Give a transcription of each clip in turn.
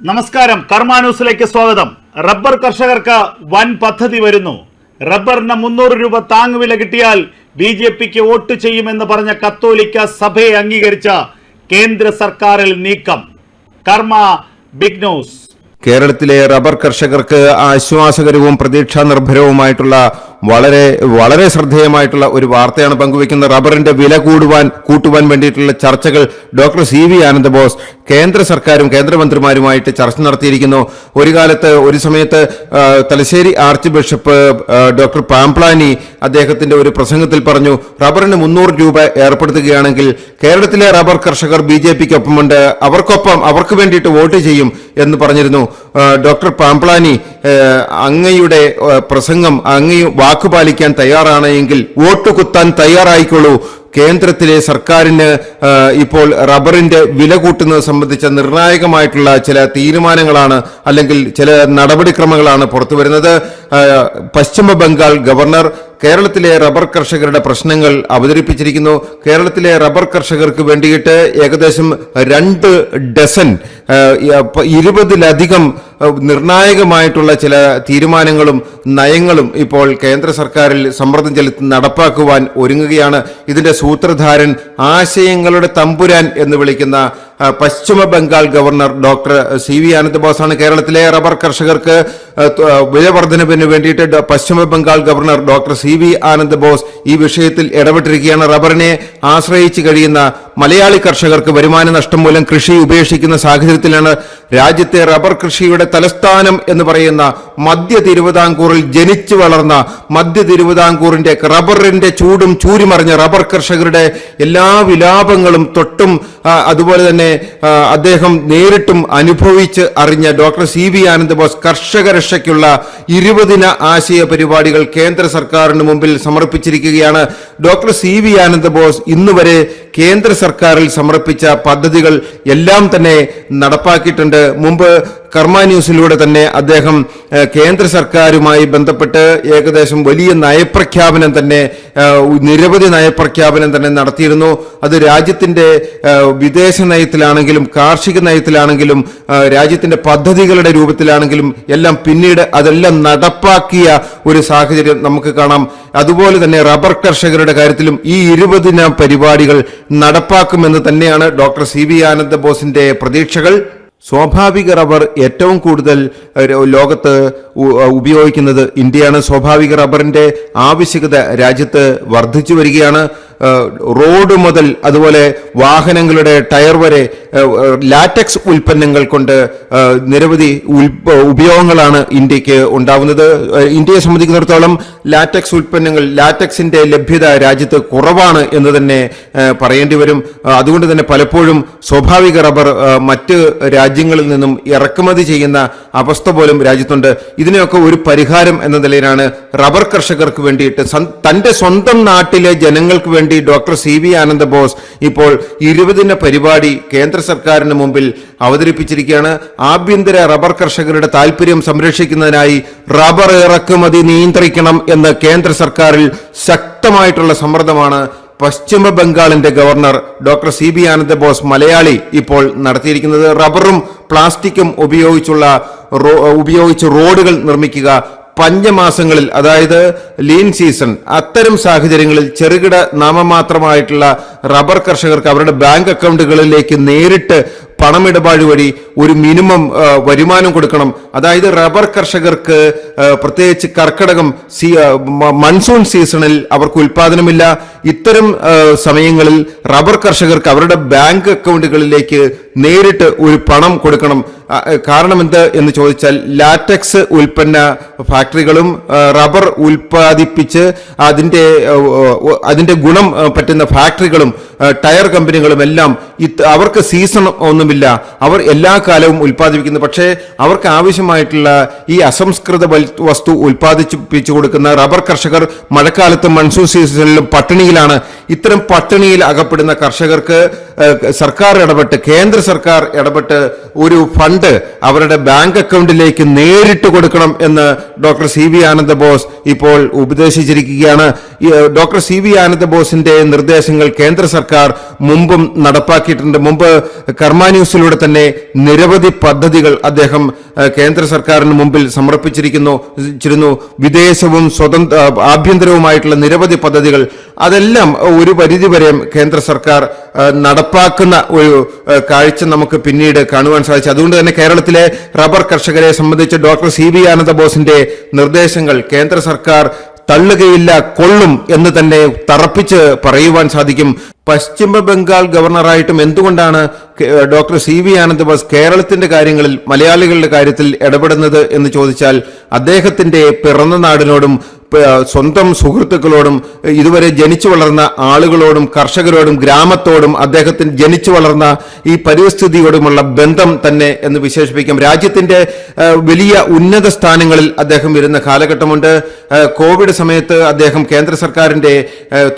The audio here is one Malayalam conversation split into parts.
നമസ്കാരം. കർമ്മ ന്യൂസിലേക്ക് സ്വാഗതം. റബ്ബർ കർഷകർക്ക് വൻ പദ്ധതി വരുന്നു. റബ്ബറിന് മുന്നൂറ് രൂപ താങ്ങുവില കിട്ടിയാൽ ബി ജെ പിക്ക് വോട്ട് ചെയ്യുമെന്ന് പറഞ്ഞ കത്തോലിക്ക സഭയെ അംഗീകരിച്ച കേന്ദ്ര സർക്കാരിൽ നീക്കം. കർമ്മ ബിഗ് ന്യൂസ്. കേരളത്തിലെ റബ്ബർ കർഷകർക്ക് ആശ്വാസകരവും പ്രതീക്ഷാ നിർഭരവുമായിട്ടുള്ള വളരെ വളരെ ശ്രദ്ധേയമായിട്ടുള്ള ഒരു വാർത്തയാണ് പങ്കുവയ്ക്കുന്നത്. റബ്ബറിന്റെ വില കൂടുവാൻ കൂട്ടുവാൻ വേണ്ടിയിട്ടുള്ള ചർച്ചകൾ ഡോക്ടർ സി വി ആനന്ദബോസ് കേന്ദ്ര സർക്കാരും കേന്ദ്രമന്ത്രിമാരുമായിട്ട് ചർച്ച നടത്തിയിരിക്കുന്നു. ഒരു കാലത്ത് ഒരു സമയത്ത് Thalassery archbishop doctor Pamplany അദ്ദേഹത്തിന്റെ ഒരു പ്രസംഗത്തിൽ പറഞ്ഞു റബ്ബറിന് മുന്നൂറ് രൂപ ഏർപ്പെടുത്തുകയാണെങ്കിൽ കേരളത്തിലെ റബ്ബർ കർഷകർ ബി ജെ പിക്കൊപ്പമുണ്ട്. അവർക്കൊപ്പം അവർക്ക് വേണ്ടിയിട്ട് വോട്ട് ചെയ്യും എന്ന് പറഞ്ഞിരുന്നു. ഡോക്ടർ പാംപ്ലാനി അങ്ങയുടെ പ്രസംഗം അങ്ങയും വാക്കുപാലിക്കാൻ തയ്യാറാണെങ്കിൽ വോട്ട് കുത്താൻ തയ്യാറായിക്കൊള്ളൂ. കേന്ദ്രത്തിലെ സർക്കാരിന് ഇപ്പോൾ റബ്ബറിന്റെ വില കൂട്ടുന്നത് സംബന്ധിച്ച നിർണായകമായിട്ടുള്ള ചില തീരുമാനങ്ങളാണ് അല്ലെങ്കിൽ ചില നടപടിക്രമങ്ങളാണ് പുറത്തുവരുന്നത്. പശ്ചിമ ബംഗാൾ ഗവർണർ കേരളത്തിലെ റബ്ബർ കർഷകരുടെ പ്രശ്നങ്ങൾ അവതരിപ്പിച്ചിരിക്കുന്നു. കേരളത്തിലെ റബ്ബർ കർഷകർക്ക് വേണ്ടിയിട്ട് ഏകദേശം രണ്ട് ഡസൻ ഇരുപതിലധികം നിർണായകമായിട്ടുള്ള ചില തീരുമാനങ്ങളും നയങ്ങളും ഇപ്പോൾ കേന്ദ്ര സർക്കാരിൽ സമ്മർദ്ദം ചെലുത്തി നടപ്പാക്കുവാൻ ഒരുങ്ങുകയാണ്. ഇതിന്റെ സൂത്രധാരൻ ആശയങ്ങളുടെ തമ്പുരാൻ എന്ന് വിളിക്കുന്ന പശ്ചിമ Bengal governor doctor C V ആനന്ദബോസാണ് കേരളത്തിലെ റബ്ബർ കർഷകർക്ക് വില വർധനവിന് വേണ്ടിയിട്ട് പശ്ചിമ Bengal governor doctor C V Anand Bose ഈ വിഷയത്തിൽ ഇടപെട്ടിരിക്കുകയാണ്. റബ്ബറിനെ ആശ്രയിച്ച് കഴിയുന്ന മലയാളി കർഷകർക്ക് വരുമാന നഷ്ടം മൂലം കൃഷി ഉപേക്ഷിക്കുന്ന സാഹചര്യത്തിലാണ് രാജ്യത്തെ റബ്ബർ കൃഷിയുടെ തലസ്ഥാനം എന്ന് പറയുന്ന മധ്യ തിരുവിതാംകൂറിൽ ജനിച്ചു വളർന്ന മധ്യ തിരുവിതാംകൂറിന്റെ റബ്ബറിന്റെ ചൂടും ചൂരിമറിഞ്ഞ റബ്ബർ കർഷകരുടെ എല്ലാ വിലാപങ്ങളും തൊട്ടും അതുപോലെ തന്നെ അദ്ദേഹം നേരിട്ടും അനുഭവിച്ച് അറിഞ്ഞ doctor C V Anand Bose കർഷക രക്ഷയ്ക്കുള്ള ഇരുപതിന ആശയ പരിപാടികൾ കേന്ദ്ര സർക്കാരിന് മുമ്പിൽ സമർപ്പിച്ചിരിക്കുകയാണ്. Doctor C V Anand Bose ഇന്നുവരെ കേന്ദ്ര സർക്കാരിൽ സമർപ്പിച്ച പദ്ധതികൾ എല്ലാം തന്നെ നടപ്പാക്കിയിട്ടുണ്ട്. മുമ്പ് കർമ്മ ന്യൂസിലൂടെ തന്നെ അദ്ദേഹം കേന്ദ്ര സർക്കാരുമായി ബന്ധപ്പെട്ട് ഏകദേശം വലിയ നയപ്രഖ്യാപനം തന്നെ നിരവധി നയപ്രഖ്യാപനം തന്നെ നടത്തിയിരുന്നു. അത് രാജ്യത്തിന്റെ ഏഹ്, വിദേശ നയത്തിലാണെങ്കിലും കാർഷിക നയത്തിലാണെങ്കിലും രാജ്യത്തിന്റെ പദ്ധതികളുടെ രൂപത്തിലാണെങ്കിലും എല്ലാം പിന്നീട് അതെല്ലാം നടപ്പാക്കിയ ഒരു സാഹചര്യം നമുക്ക് കാണാം. അതുപോലെ തന്നെ റബ്ബർ കർഷകരുടെ കാര്യത്തിലും ഈ ഇരുപതിന പരിപാടികൾ നടപ്പാക്കുമെന്ന് തന്നെയാണ് ഡോക്ടർ സി വി ആനന്ദ ബോസിന്റെ പ്രതീക്ഷകൾ. സ്വാഭാവിക റബ്ബർ ഏറ്റവും കൂടുതൽ ലോകത്ത് ഉപയോഗിക്കുന്നത് ഇന്ത്യയാണ്. സ്വാഭാവിക റബ്ബറിന്റെ ആവശ്യകത രാജ്യത്ത് വർദ്ധിച്ചു വരികയാണ്. റോഡ് മുതൽ അതുപോലെ വാഹനങ്ങളുടെ ടയർ വരെ ലാറ്റക്സ് ഉൽപ്പന്നങ്ങൾ കൊണ്ട് നിരവധി ഉപയോഗങ്ങളാണ് ഇന്ത്യയ്ക്ക് ഉണ്ടാവുന്നത്. ഇന്ത്യയെ സംബന്ധിക്കുന്നിടത്തോളം ലാറ്റക്സ് ഉൽപ്പന്നങ്ങൾ ലാറ്റക്സിന്റെ ലഭ്യത രാജ്യത്ത് കുറവാണ് എന്ന് തന്നെ പറയേണ്ടി വരും. അതുകൊണ്ട് തന്നെ പലപ്പോഴും സ്വാഭാവിക റബ്ബർ മറ്റ് രാജ്യങ്ങളിൽ നിന്നും ഇറക്കുമതി ചെയ്യുന്ന അവസ്ഥ പോലും രാജ്യത്തുണ്ട്. ഇതിനെയൊക്കെ ഒരു പരിഹാരം എന്ന നിലയിലാണ് റബ്ബർ കർഷകർക്ക് വേണ്ടിയിട്ട് തന്റെ സ്വന്തം നാട്ടിലെ ജനങ്ങൾക്ക് വേണ്ടി doctor C V Ananda Bose ഇപ്പോൾ ഇരുപതിന പരിപാടി കേന്ദ്ര സർക്കാരിന് മുമ്പിൽ അവതരിപ്പിച്ചിരിക്കുകയാണ്. ആഭ്യന്തര റബ്ബർ കർഷകരുടെ താൽപര്യം സംരക്ഷിക്കുന്നതിനായി റബ്ബർ ഇറക്കുമതി നിയന്ത്രിക്കണം എന്ന് കേന്ദ്ര സർക്കാരിൽ ശക്തമായിട്ടുള്ള സമ്മർദ്ദമാണ് പശ്ചിമ ബംഗാളിന്റെ governor doctor C B Ananda Bose Malayali ഇപ്പോൾ നടത്തിയിരിക്കുന്നത്. റബ്ബറും പ്ലാസ്റ്റിക്കും ഉപയോഗിച്ചുള്ള ഉപയോഗിച്ച് റോഡുകൾ നിർമ്മിക്കുക പഞ്ചമാസങ്ങളിൽ അതായത് ലീൻ സീസൺ അത്തരം സാഹചര്യങ്ങളിൽ ചെറുകിട നാമമാത്രമായിട്ടുള്ള റബ്ബർ കർഷകർക്ക് അവരുടെ ബാങ്ക് അക്കൗണ്ടുകളിലേക്ക് നേരിട്ട് പണമിടപാട് വഴി ഒരു മിനിമം വരുമാനം കൊടുക്കണം. അതായത് റബ്ബർ കർഷകർക്ക് പ്രത്യേകിച്ച് കർക്കടകം സീ മൺസൂൺ സീസണിൽ അവർക്ക് ഉൽപാദനമില്ല ഇത്തരം സമയങ്ങളിൽ റബ്ബർ കർഷകർക്ക് അവരുടെ ബാങ്ക് അക്കൗണ്ടുകളിലേക്ക് നേരിട്ട് ഒരു പണം കൊടുക്കണം. കാരണം എന്ത് എന്ന് ചോദിച്ചാൽ ലാറ്റക്സ് ഉൽപ്പന്ന ഫാക്ടറികളും റബ്ബർ ഉൽപ്പാദിപ്പിച്ച് അതിന്റെ അതിന്റെ ഗുണം പറ്റുന്ന ഫാക്ടറികളും ടയർ കമ്പനികളും എല്ലാം അവർക്ക് സീസൺ ഒന്നുമില്ല. അവർ എല്ലാ കാലവും ഉൽപ്പാദിപ്പിക്കുന്നു. പക്ഷേ അവർക്ക് ആവശ്യമായിട്ടുള്ള ഈ അസംസ്കൃത വസ്തു ഉൽപ്പാദിപ്പിച്ചു കൊടുക്കുന്ന റബ്ബർ കർഷകർ മഴക്കാലത്തും മൺസൂൺ സീസണിലും പട്ടിണിയിലാണ്. ഇത്തരം പട്ടിണിയിൽ അകപ്പെടുന്ന കർഷകർക്ക് സർക്കാർ ഇടപെട്ട് കേന്ദ്ര സർക്കാർ ഇടപെട്ട് ഒരു ഫണ്ട് അവരുടെ ബാങ്ക് അക്കൗണ്ടിലേക്ക് നേരിട്ട് കൊടുക്കണം എന്ന് doctor C V Ananda Bose ഇപ്പോൾ ഉപദേശിച്ചിരിക്കുകയാണ്. ഡോക്ടർ സി വി ആനന്ദബോസിന്റെ നിർദ്ദേശങ്ങൾ കേന്ദ്ര സർക്കാർ മുമ്പും നടപ്പാക്കിയിട്ടുണ്ട്. മുമ്പ് കർമ്മ ന്യൂസിലൂടെ തന്നെ നിരവധി പദ്ധതികൾ അദ്ദേഹം കേന്ദ്ര സർക്കാരിന് മുമ്പിൽ സമർപ്പിച്ചിരിക്കുന്നു. ചിരുന്നു വിദേശവും സ്വതന്ത്ര ആഭ്യന്തരവുമായിട്ടുള്ള നിരവധി പദ്ധതികൾ. അതെല്ലാം ഒരു പരിധിവരെ കേന്ദ്ര സർക്കാർ നടപ്പാക്കുന്ന ഒരു കാഴ്ച നമുക്ക് പിന്നീട് കാണുവാൻ സാധിച്ചു. അതുകൊണ്ട് തന്നെ കേരളത്തിലെ റബ്ബർ കർഷകരെ സംബന്ധിച്ച് ഡോക്ടർ സി വി ആനന്ദബോസിന്റെ നിർദ്ദേശങ്ങൾ കേന്ദ്ര സർക്കാർ തള്ളുകയില്ല കൊള്ളും എന്ന് തന്നെ തറപ്പിച്ച് പറയുവാൻ സാധിക്കും. പശ്ചിമ ബംഗാൾ ഗവർണറായിട്ടും എന്തുകൊണ്ടാണ് doctor C V Anand Bose കേരളത്തിന്റെ കാര്യങ്ങളിൽ മലയാളികളുടെ കാര്യത്തിൽ ഇടപെടുന്നത് എന്ന് ചോദിച്ചാൽ അദ്ദേഹത്തിന്റെ പിറന്ന നാടിനോടും സ്വന്തം സുഹൃത്തുക്കളോടും ഇതുവരെ ജനിച്ചു വളർന്ന ആളുകളോടും കർഷകരോടും ഗ്രാമത്തോടും അദ്ദേഹത്തിന് ജനിച്ചു വളർന്ന ഈ പരിസ്ഥിതിയോടുമുള്ള ബന്ധം തന്നെ എന്ന് വിശേഷിപ്പിക്കാം. രാജ്യത്തിന്റെ വലിയ ഉന്നത സ്ഥാനങ്ങളിൽ അദ്ദേഹം വരുന്ന കാലഘട്ടമുണ്ട്. കോവിഡ് സമയത്ത് അദ്ദേഹം കേന്ദ്ര സർക്കാരിന്റെ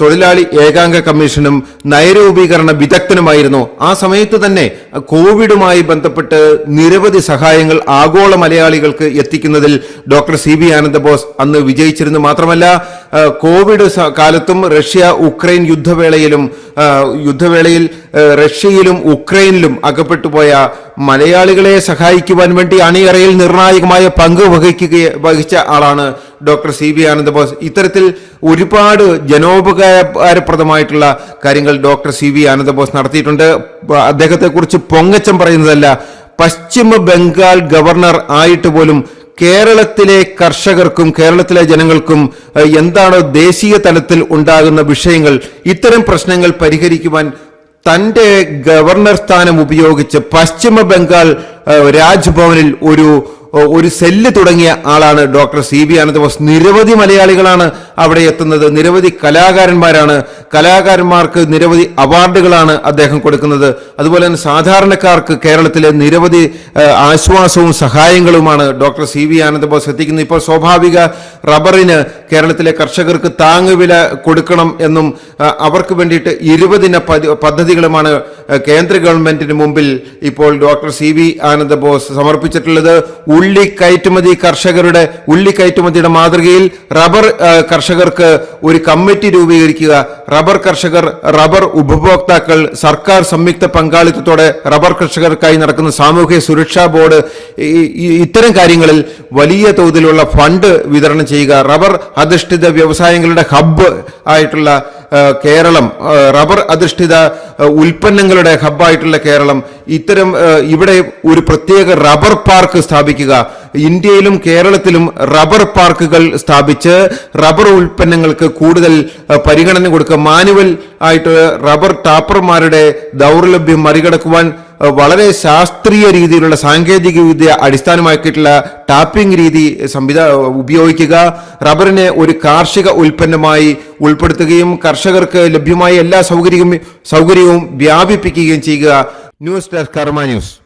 തൊഴിലാളി ഏകാംഗ കമ്മീഷനും നയരൂപീകരണ വിദഗ്ധനുമായിരുന്നു. ആ സമയത്ത് തന്നെ കോവിഡുമായി ബന്ധപ്പെട്ട് നിരവധി സഹായങ്ങൾ ആഗോള മലയാളികൾക്ക് എത്തിക്കുന്നതിൽ ഡോക്ടർ സി ബി ആനന്ദബോസ് അന്ന് വിജയിച്ചിരുന്നു. മാത്രമല്ല കോവിഡ് കാലത്തും റഷ്യ ഉക്രൈൻ യുദ്ധവേളയിലും യുദ്ധവേളയിൽ റഷ്യയിലും ഉക്രൈനിലും അകപ്പെട്ടുപോയ മലയാളികളെ സഹായിക്കുവാൻ വേണ്ടി അണിയറയിൽ നിർണായകമായ പങ്ക് വഹിക്കുക വഹിച്ച ആളാണ് ഡോക്ടർ സി വി ആനന്ദബോസ് ഇത്തരത്തിൽ ഒരുപാട് ജനോപകാരപ്രദമായിട്ടുള്ള കാര്യങ്ങൾ ഡോക്ടർ സി വി ആനന്ദബോസ് നടത്തിയിട്ടുണ്ട്. അദ്ദേഹത്തെക്കുറിച്ച് പൊങ്ങച്ചം പറയുന്നതല്ല പശ്ചിമ ബംഗാൾ ഗവർണർ ആയിട്ട് പോലും കേരളത്തിലെ കർഷകർക്കും കേരളത്തിലെ ജനങ്ങൾക്കും എന്താണോ ദേശീയ തലത്തിൽ ഉണ്ടാകുന്ന വിഷയങ്ങൾ ഇത്തരം പ്രശ്നങ്ങൾ പരിഹരിക്കുവാൻ തന്റെ ഗവർണർ സ്ഥാനം ഉപയോഗിച്ച് പശ്ചിമ ബംഗാൾ രാജ്ഭവനിൽ ഒരു ഒരു സെല്ല് തുടങ്ങിയ ആളാണ് ഡോക്ടർ സി ബി ആനന്ദബോസ്. നിരവധി മലയാളികളാണ് അവിടെ എത്തുന്നത്. നിരവധി കലാകാരന്മാരാണ്. കലാകാരന്മാർക്ക് നിരവധി അവാർഡുകളാണ് അദ്ദേഹം കൊടുക്കുന്നത്. അതുപോലെ തന്നെ സാധാരണക്കാർക്ക് കേരളത്തിലെ നിരവധി ആശ്വാസവും സഹായങ്ങളുമാണ് ഡോക്ടർ സി വി ആനന്ദബോസ് എത്തിക്കുന്നത്. ഇപ്പോൾ സ്വാഭാവിക റബ്ബറിന് കേരളത്തിലെ കർഷകർക്ക് താങ്ങുവില കൊടുക്കണം എന്നും അവർക്ക് വേണ്ടിയിട്ട് ഇരുപതിന പതി- പദ്ധതികളുമാണ് കേന്ദ്ര ഗവൺമെന്റിന് മുമ്പിൽ ഇപ്പോൾ ഡോക്ടർ സി വി ആനന്ദബോസ് സമർപ്പിച്ചിട്ടുള്ളത്. ഉള്ളി കയറ്റുമതി കർഷകരുടെ ഉള്ളി കയറ്റുമതിയുടെ മാതൃകയിൽ റബ്ബർ കർഷകർക്ക് ഒരു കമ്മിറ്റി രൂപീകരിക്കുക. റബ്ബർ കർഷകർ റബ്ബർ ഉപഭോക്താക്കൾ സർക്കാർ സംയുക്ത പങ്കാളിത്തത്തോടെ റബ്ബർ കർഷകർക്കായി നടക്കുന്ന സാമൂഹ്യ സുരക്ഷാ ബോർഡ് ഇത്തരം കാര്യങ്ങളിൽ വലിയ തോതിലുള്ള ഫണ്ട് വിതരണം ചെയ്യുക. റബ്ബർ അധിഷ്ഠിത വ്യവസായങ്ങളുടെ ഹബ്ബ് ആയിട്ടുള്ള കേരളം റബ്ബർ അധിഷ്ഠിത ഉൽപ്പന്നങ്ങളുടെ ഹബ്ബായിട്ടുള്ള കേരളം. ഇത്തരം ഇവിടെ ഒരു പ്രത്യേക റബ്ബർ പാർക്ക് സ്ഥാപിക്കുക. ഇന്ത്യയിലും കേരളത്തിലും റബ്ബർ പാർക്കുകൾ സ്ഥാപിച്ച് റബ്ബർ ഉൽപ്പന്നങ്ങൾക്ക് കൂടുതൽ പരിഗണന കൊടുക്കുക. മാനുവൽ ആയിട്ട് റബ്ബർ ടാപ്പർമാരുടെ ദൗർലഭ്യം മറികടക്കുവാൻ വളരെ ശാസ്ത്രീയ രീതിയിലുള്ള സാങ്കേതിക വിദ്യ അടിസ്ഥാനമാക്കിയിട്ടുള്ള ടാപ്പിംഗ് രീതി സംവിധാ ഉപയോഗിക്കുക. റബ്ബറിനെ ഒരു കാർഷിക ഉൽപ്പന്നമായി ഉൾപ്പെടുത്തുകയും കർഷകർക്ക് ലഭ്യമായ എല്ലാ സൗകര്യവും സൗകര്യവും വ്യാപിപ്പിക്കുകയും ചെയ്യുക. News desk Karma news.